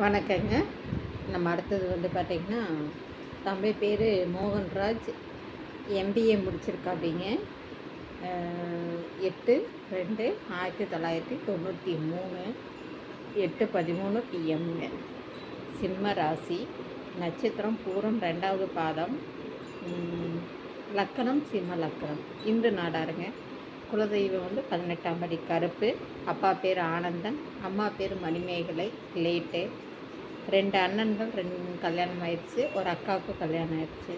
வணக்கங்க. நம்ம அடுத்தது வந்து பார்த்திங்கன்னா தம்பி பேர் மோகன்ராஜ். எம்பிஏ முடிச்சிருக்காப்பிங்க எட்டு ரெண்டு ஆயிரத்தி தொள்ளாயிரத்தி தொண்ணூற்றி மூணு எட்டு பதிமூணு பிஎம்ங்க சிம்ம ராசி நட்சத்திரம் பூரம் ரெண்டாவது பாதம். லக்கணம் சிம்ம லக்கணம். இந்து நாடாருங்க. குலதெய்வம் வந்து பதினெட்டாம் படி கருப்பு அப்பா பேர் ஆனந்தன் அம்மா பேர் மணிமேகலை லேட்டு. ரெண்டு அண்ணன்கள் ரெண்டு கல்யாணம் ஆயிடுச்சு ஒரு அக்காவுக்கும் கல்யாணம் ஆயிடுச்சு.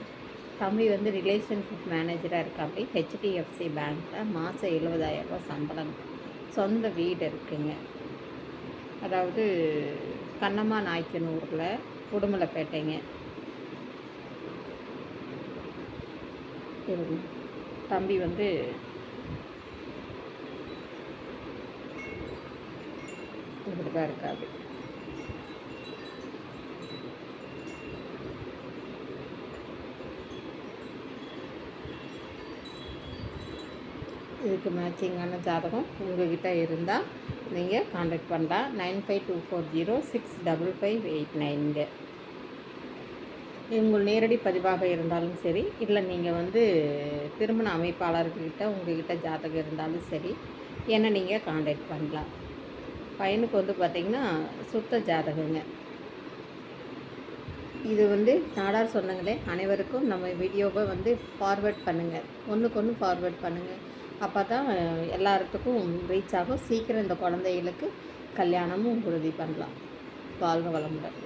தம்பி வந்து ரிலேஷன்ஷிப் மேனேஜராக இருக்காப்படி ஹெச்டிஎஃப்சி பேங்க்கில் மாதம் எழுபதாயிரரூபா சம்பளம். சொந்த வீடு இருக்குங்க. அதாவது கண்ணம்மா நாய்க்கனூரில் உடுமலைப்பேட்டைங்க. தம்பி வந்து இப்படி தான் இருக்காது. இதுக்கு மேட்சிங்கான ஜாதகம் உங்கள்கிட்ட இருந்தால் நீங்கள் காண்டாக்ட் பண்ணலாம் nine five two four zero six double five eight நைனுங்க உங்கள் நேரடி பதிவாக இருந்தாலும் சரி இல்லை நீங்கள் வந்து திருமண அமைப்பாளர்கிட்ட உங்கள்கிட்ட ஜாதகம் இருந்தாலும் சரி என்னை நீங்கள் காண்டாக்ட் பண்ணலாம் பையனுக்கு வந்து பார்த்திங்கன்னா சுத்த ஜாதகங்க. இது வந்து நாடார் சொன்னங்களே அனைவருக்கும் நம்ம வீடியோவை வந்து ஃபார்வேர்ட் பண்ணுங்கள் ஒன்றுக்கு ஒன்று ஃபார்வேர்ட் பண்ணுங்கள் அப்போ தான் எல்லாத்துக்கும் ரீச் ஆகும். சீக்கிரம் இந்த குழந்தைகளுக்கு கல்யாணமும் உறுதி பண்ணலாம். வாழ்க வளமுடன்.